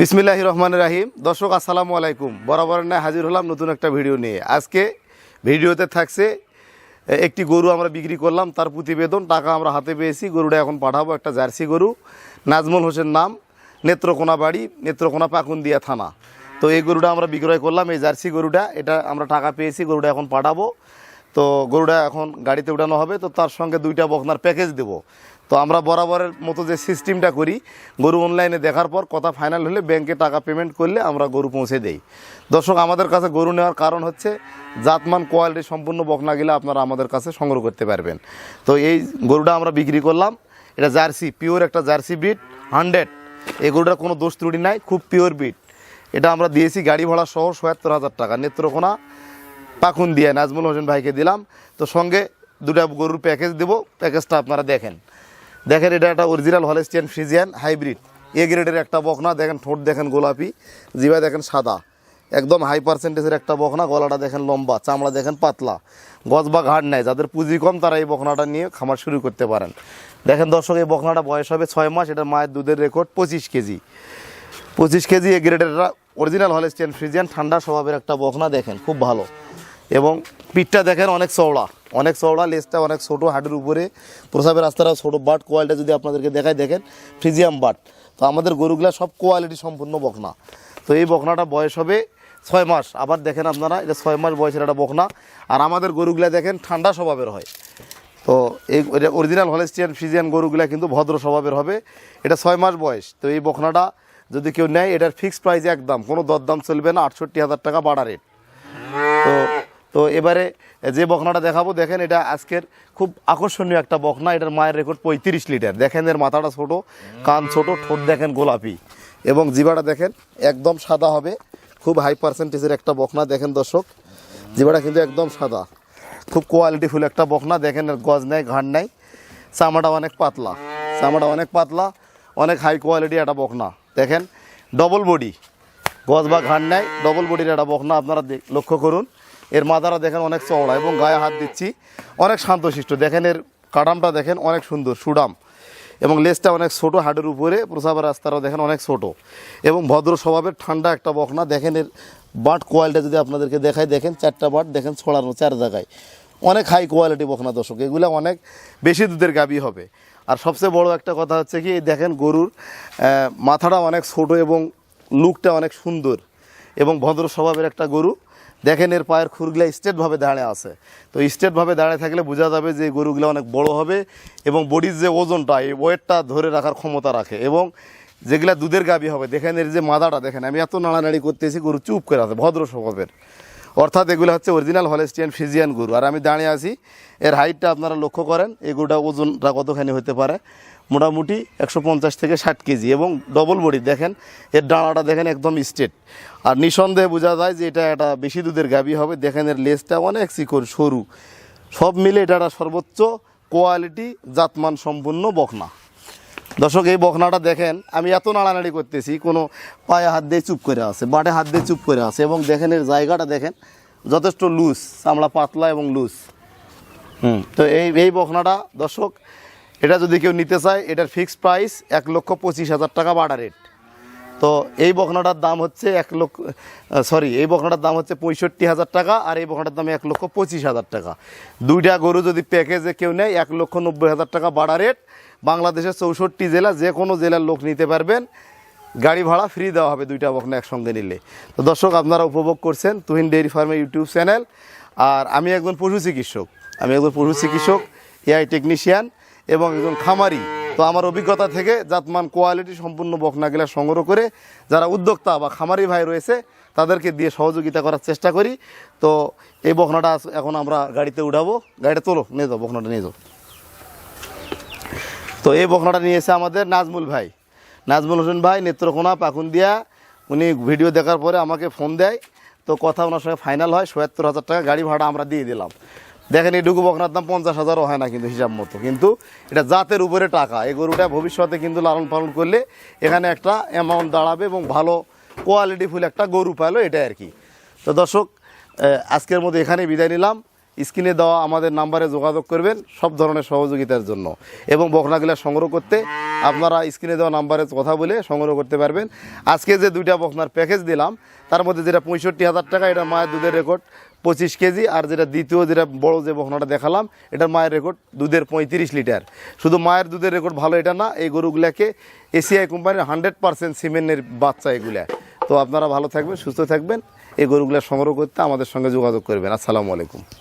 বিসমিল্লাহ রহমান রাহিম। দর্শক, আসসালামু আলাইকুম। বরাবর না হাজির হলাম নতুন একটা ভিডিও নিয়ে। আজকে ভিডিওতে থাকছে একটি গরু আমরা বিক্রি করলাম, তার প্রতিবেদন, টাকা আমরা হাতে পেয়েছি। গরুটা এখন পাঠাবো একটা জার্সি গরু। নাজমুল হোসেন নাম নেত্রকোনা বাড়ি নেত্রকোনা পাকুন্দিয়া থানা। তো এই গরুটা আমরা বিক্রয় করলাম, এই জার্সি গরুটা। এটা আমরা টাকা পেয়েছি, গরুটা এখন পাঠাবো। তো গরুটা এখন গাড়িতে উঠানো হবে। তো তার সঙ্গে দুইটা বকনার প্যাকেজ দেব। তো আমরা বরাবরের মতো যে সিস্টেমটা করি, গরু অনলাইনে দেখার পর কথা ফাইনাল হলে ব্যাংকে টাকা পেমেন্ট করলে আমরা গরু পৌঁছে দেই। দর্শক, আমাদের কাছে গরু নেওয়ার কারণ হচ্ছে জাতমান কোয়ালিটি সম্পূর্ণ বকনা গেলে আপনারা আমাদের কাছে সংগ্রহ করতে পারবেন। তো এই গরুটা আমরা বিক্রি করলাম। এটা জার্সি পিওর একটা জার্সি বিট হান্ড্রেড এই গরুটার কোনো দোষ ত্রুটি নাই, খুব পিওর বিট এটা আমরা দিয়েছি গাড়ি ভাড়া সহ সত্তর হাজার টাকা। নেত্রকোনা পাকুন দিয়ে নাজমুল হোসেন ভাইকে দিলাম। তো সঙ্গে দুটা গরুর প্যাকেজ দেবো। প্যাকেজটা আপনারা দেখেন। দেখেন এটা একটা original Holstein Friesian hybrid A গ্রেডের একটা বকনা, দেখেন ঠোঁট দেখেন গোলাপি, জিভা দেখেন সাদা। একদম হাই পার্সেন্টেজের একটা বকনা, গলাটা দেখেন লম্বা, চামড়া দেখেন পাতলা। গজ বা ঘাট নেয় যাদের পুঁজি কম, তারা এই বকনাটা নিয়ে খামার শুরু করতে পারেন। দেখেন দর্শক, এই বকনাটা বয়স হবে ছয় মাস এটা মায়ের দুধের রেকর্ড পঁচিশ কেজি। পঁচিশ কেজি এ গ্রেডের অরিজিনাল হলেস্টিয়ান ফ্রিজিয়ান ঠান্ডা স্বভাবের একটা বকনা, দেখেন, খুব ভালো। এবং পিঠটা দেখেন অনেক চওড়া অনেক চওড়া, লেজটা অনেক ছোটো, হাটের উপরে। প্রসাবের রাস্তাটা ছোটো, বাট কোয়ালিটি যদি আপনাদেরকে দেখায় দেখেন, ফ্রিজিয়াম বাট। তো আমাদের গরুগুলা সব কোয়ালিটি সম্পূর্ণ বকনা। তো এই বকনাটা বয়স হবে ছয় মাস। আবার দেখেন আপনারা, এটা ছয় মাস বয়সের একটা বকনা। আর আমাদের গরুগুলা দেখেন ঠান্ডা স্বভাবের হয়। তো এই অরিজিনাল হলেস্টিয়ান ফ্রিজিয়ান গরুগুলা কিন্তু ভদ্র স্বভাবের হবে। এটা ছয় মাস বয়স। তো এই বকনাটা যদি কেউ নেয়, এটার ফিক্সড প্রাইস একদম। কোনো দরদাম চলবে না। আটষট্টি হাজার টাকা বাড়া রেট তো তো এবারে যে বকনাটা দেখাবো, দেখেন এটা আজকের খুব আকর্ষণীয় একটা বকনা। এটার মায়ের রেকর্ড পঁয়ত্রিশ লিটার। দেখেন এর মাথাটা ছোট, কান ছোট, ঠোঁট দেখেন গোলাপি। এবং জিবাটা দেখেন একদম সাদা হবে। খুব হাই পার্সেন্টেজের একটা বকনা, দেখেন দর্শক। জিবাটা কিন্তু একদম সাদা। খুব কোয়ালিটিফুল একটা বকনা। দেখেন এর গজ নেয় ঘাট নেই। চামড়াটা অনেক পাতলা। চামড়া অনেক পাতলা, অনেক হাই কোয়ালিটি একটা বকনা। দেখেন ডবল বডি গজ বা ঘাট নেয় ডবল বডির একটা বকনা। আপনারা লক্ষ্য করুন। এর মাথাটা দেখেন অনেক চওড়া এবং গায়ে হাত দিচ্ছি। অনেক শান্তশিষ্ট। দেখেন এর কাটামটা দেখেন অনেক সুন্দর, সুডাম। এবং লেজটা অনেক ছোট, হাটের উপরে, প্রসাবের রাস্তাটাও দেখেন অনেক ছোট। এবং ভদ্র স্বভাবের ঠান্ডা একটা বকনা। দেখেন এর বাট কোয়ালিটি যদি আপনাদেরকে দেখায় দেখেন চারটা বাট দেখেন ছড়ানো চার জায়গায়। অনেক হাই কোয়ালিটি বকনা দর্শক, এগুলো অনেক বেশি দুধের গাবি হবে। আর সবচেয়ে বড় একটা কথা হচ্ছে কি দেখেন গরুর মাথাটা অনেক ছোট এবং লুকটা অনেক সুন্দর। এবং ভদ্র স্বভাবের একটা গরু। দেখেন এর পায়ের খুরগুলা স্ট্রেটভাবে দাঁড়িয়ে আছে। তো স্ট্রেটভাবে দাঁড়িয়ে থাকলে বোঝা যাবে যে গরুগুলো অনেক বড় হবে এবং বডির যে ওজনটা, এই ওয়েটটা ধরে রাখার ক্ষমতা রাখে এবং যেগুলা দুধের গাবি হবে, দেখেন এর যে মাদাটা, দেখেন আমি এত নাড়ানাড়ি করতেছি, গরু চুপ করে আছে, ভদ্র স্বভাবের। অর্থাৎ এগুলো হচ্ছে অরিজিনাল হলেস্টিয়ান ফিজিয়ান গরু। আর আমি দাঁড়িয়ে আছি, এর হাইটটা আপনারা লক্ষ্য করেন, এই গরুটা ওজনটা কতখানি হতে পারে? মোটামুটি একশো পঞ্চাশ থেকে ষাট কেজি এবং ডবল বডি দেখেন, এর ডাঁড়াটা দেখেন একদম স্ট্রেট আর নিঃসন্দেহে বোঝা যায় যে এটা একটা বেশি দুধের গাবি হবে, দেখেন এর লেজটা অনেক শিকড়, সরু। সব মিলে এটা একটা সর্বোচ্চ কোয়ালিটি জাতমান সম্পূর্ণ বকনা। দর্শক, এই বখনাটা দেখেন, আমি এত নাড়ানাড়ি করতেছি, কোনো পায়ে হাত দিয়ে চুপ করে আছে, বাটে হাত দিয়ে চুপ করে আছে, এবং দেখেন এর জায়গাটা দেখেন, যথেষ্ট লুজ চামড়া পাতলা এবং লুজ হুম, তো এই এই বখনাটা দর্শক, এটা যদি কেউ নিতে চায়, এটার ফিক্সড প্রাইস এক লক্ষ পঁচিশ হাজার টাকা বাটা রেট তো এই বকনাটার দাম হচ্ছে এক লক্ষ সরি এই বকনাটার দাম হচ্ছে পঁয়ষট্টি হাজার টাকা আর এই বকনাটার দাম এক লক্ষ পঁচিশ হাজার টাকা। দুইটা গরু যদি প্যাকেজে কেউ নেয়, এক লক্ষ নব্বই হাজার টাকা বাড়া রেট বাংলাদেশের চৌষট্টি জেলা, যে কোনো জেলার লোক নিতে পারবেন। গাড়ি ভাড়া ফ্রি দেওয়া হবে দুইটা বকনা একসঙ্গে নিলে। তো দর্শক, আপনারা উপভোগ করছেন তুহিন ডেয়ারি ফার্মের ইউটিউব চ্যানেল। আর আমি একজন পশু চিকিৎসক। আমি একজন পশু চিকিৎসক, এআই টেকনিশিয়ান এবং একজন খামারি। তো আমার অভিজ্ঞতা থেকে জাতমান কোয়ালিটি সম্পূর্ণ বকনাগুলা সংগ্রহ করে যারা উদ্যোক্তা বা খামারি ভাই রয়েছে, তাদেরকে দিয়ে সহযোগিতা করার চেষ্টা করি। তো এই বকনাটা এখন আমরা গাড়িতে উঠাবো। গাড়িটা তোলো, নিয়ে যাও, বকনাটা নিয়ে যাও। তো এই বকনাটা নিয়েছে আমাদের নাজমুল ভাই। নাজমুল হোসেন ভাই, নেত্রকোনা, পাকুন্দিয়া। উনি ভিডিও দেখার পরে আমাকে ফোন দেয়। তো কথা ওনার সঙ্গে ফাইনাল হয় সত্তর হাজার টাকা গাড়ি ভাড়া আমরা দিয়ে দিলাম। দেখেন এই ডুগু বকনার দাম পঞ্চাশ হাজারও হয় না কিন্তু হিসাব মতো। কিন্তু এটা জাতের উপরে টাকা। এই গরুটা ভবিষ্যতে কিন্তু লালন পালন করলে এখানে একটা অ্যামাউন্ট দাঁড়াবে এবং ভালো কোয়ালিটি ফুল একটা গরু পাইলো এটাই আর কি। তো দর্শক আজকের মতো এখানে বিদায় নিলাম। স্ক্রিনে দেওয়া আমাদের নাম্বারে যোগাযোগ করবেন সব ধরনের সহযোগিতার জন্য। এবং বকনাগুলা সংগ্রহ করতে আপনারা স্ক্রিনে দেওয়া নাম্বারে কথা বলে সংগ্রহ করতে পারবেন। আজকে যে দুইটা বকনার প্যাকেজ দিলাম, তার মধ্যে যেটা পঁয়ষট্টি হাজার টাকা, এটা মায়ের দুধের রেকর্ড পঁচিশ কেজি আর যেটা দ্বিতীয় যেটা বড় যে বহনাটা দেখালাম, এটার মায়ের রেকর্ড দুধের পঁয়ত্রিশ লিটার। শুধু মায়ের দুধের রেকর্ড ভালো এটা না, এই গরুগুলাকে এসিআই কোম্পানির হান্ড্রেড পারসেন্ট সিমেন্টের বাচ্চা এগুলা। তো আপনারা ভালো থাকবেন, সুস্থ থাকবেন, এই গরুগুলা সংগ্রহ করতে আমাদের সঙ্গে যোগাযোগ করবেন। আসসালামু আলাইকুম।